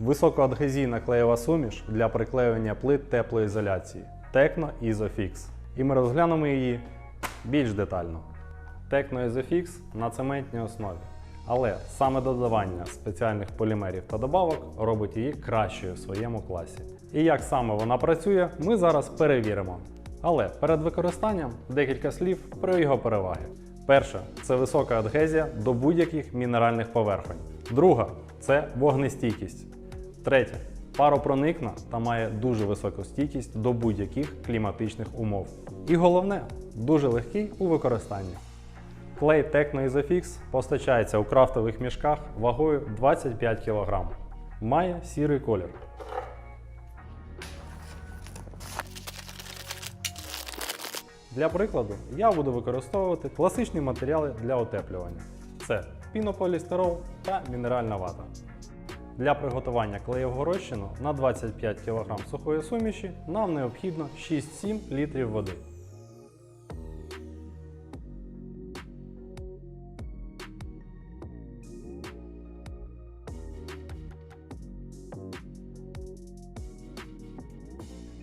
Високоадгезійна клеєва суміш для приклеювання плит теплоізоляції Tecno Isofix. І ми розглянемо її більш детально. Tecno Isofix на цементній основі. Але саме додавання спеціальних полімерів та добавок робить її кращою в своєму класі. І як саме вона працює, ми зараз перевіримо. Але перед використанням декілька слів про його переваги. Перше це висока адгезія до будь-яких мінеральних поверхонь. Друга це вогнестійкість. Третє паропроникна та має дуже високу стійкість до будь-яких кліматичних умов. І головне дуже легкий у використанні. Клей Tecno Isofix постачається у крафтових мішках вагою 25 кг. Має сірий колір. Для прикладу, я буду використовувати класичні матеріали для утеплювання: це пінополістирол та мінеральна вата. Для приготування клеєвого розчину на 25 кг сухої суміші нам необхідно 6-7 літрів води.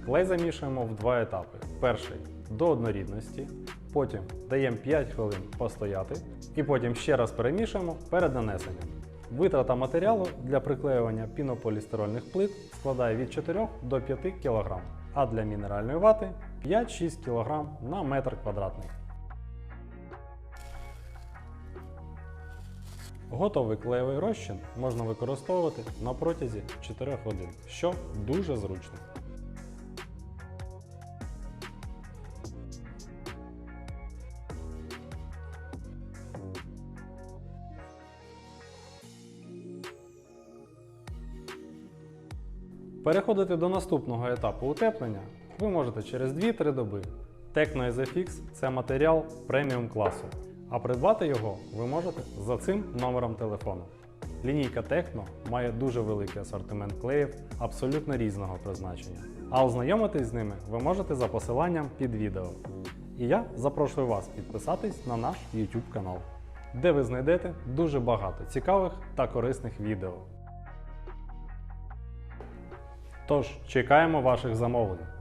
Клей замішуємо в два етапи. Перший до однорідності, потім даємо 5 хвилин постояти і потім ще раз перемішуємо перед нанесенням. Витрата матеріалу для приклеювання пінополістирольних плит складає від 4 до 5 кг, а для мінеральної вати 5-6 кг на метр квадратний. Готовий клеєвий розчин можна використовувати на протязі 4 годин, що дуже зручно. Переходити до наступного етапу утеплення ви можете через 2-3 доби. Tecno SFX – це матеріал преміум класу, а придбати його ви можете за цим номером телефону. Лінійка Tecno має дуже великий асортимент клеїв абсолютно різного призначення. А ознайомитись з ними ви можете за посиланням під відео. І я запрошую вас підписатись на наш YouTube канал, де ви знайдете дуже багато цікавих та корисних відео. Тож чекаємо ваших замовлень.